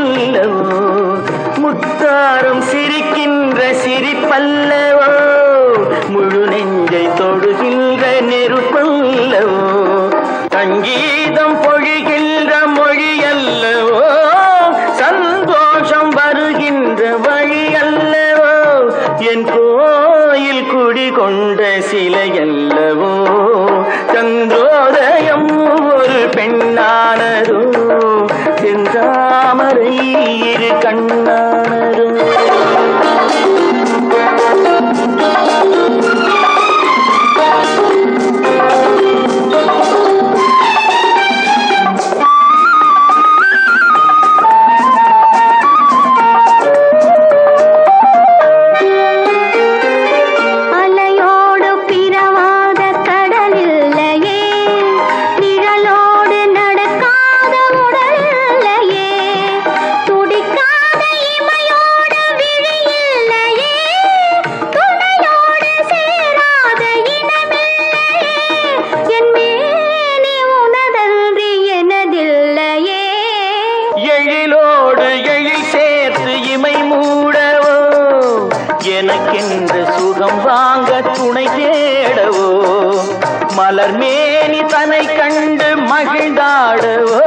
சொல்லவோ முத்தாரும் சிரிக்கின்ற சிரிப்பல்லவோ? முழு நெஞ்சை தொடுகின்ற நெருப்பல்லவோ சங்கீதம் பொழிகின்ற மொழியல்லவோ? சந்தோஷம் வருகின்ற வழியல்லவோ? என் கோயில் குடி கொண்ட சிலையல்லவோ? சந்திரோதயம் ஒரு பெண்ணானதோ? தாமரை இரு கண்ணா தாங்க துணை தேடவோ? மலர் மேனி தனை கண்டு மகிழ்ந்தாடவோ?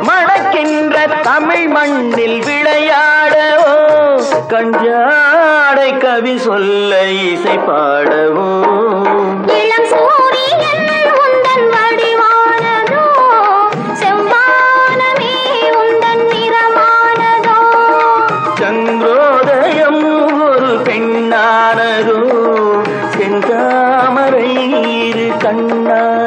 மணக்கின்ற தமிழ் மண்ணில் விளையாடவோ? கஞ்சாடை கவி சொல்ல இசை பாடவோ? சந்திரோதயம் ஒரு பெண்ணா? கண்ணா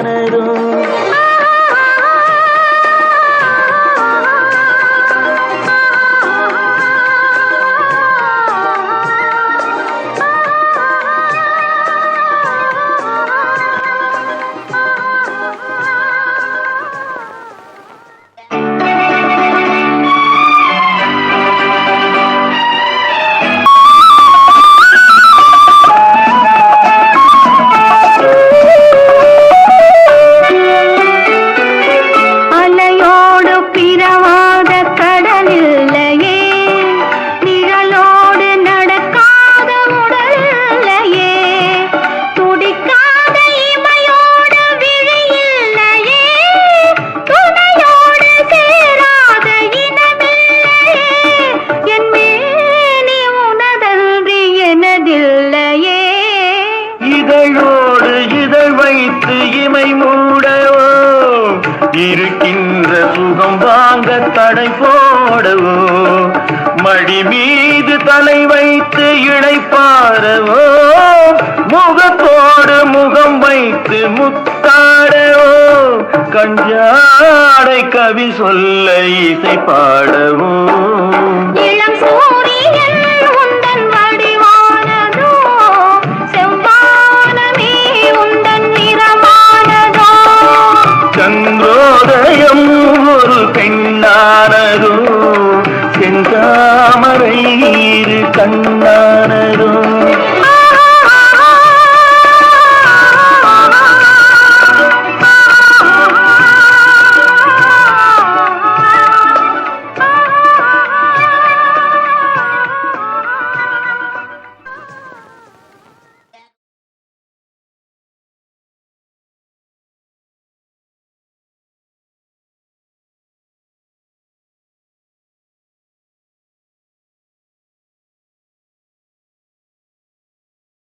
தங்கம் வாங்க தடை போடவோ? மடி மீது தலை வைத்து இழைப்பாரவோ முகத்தோடு முகம் வைத்து முத்தாடவோ? கஞ்சாடை கவி சொல்ல இசை பாடவோ? இளம் சூரிய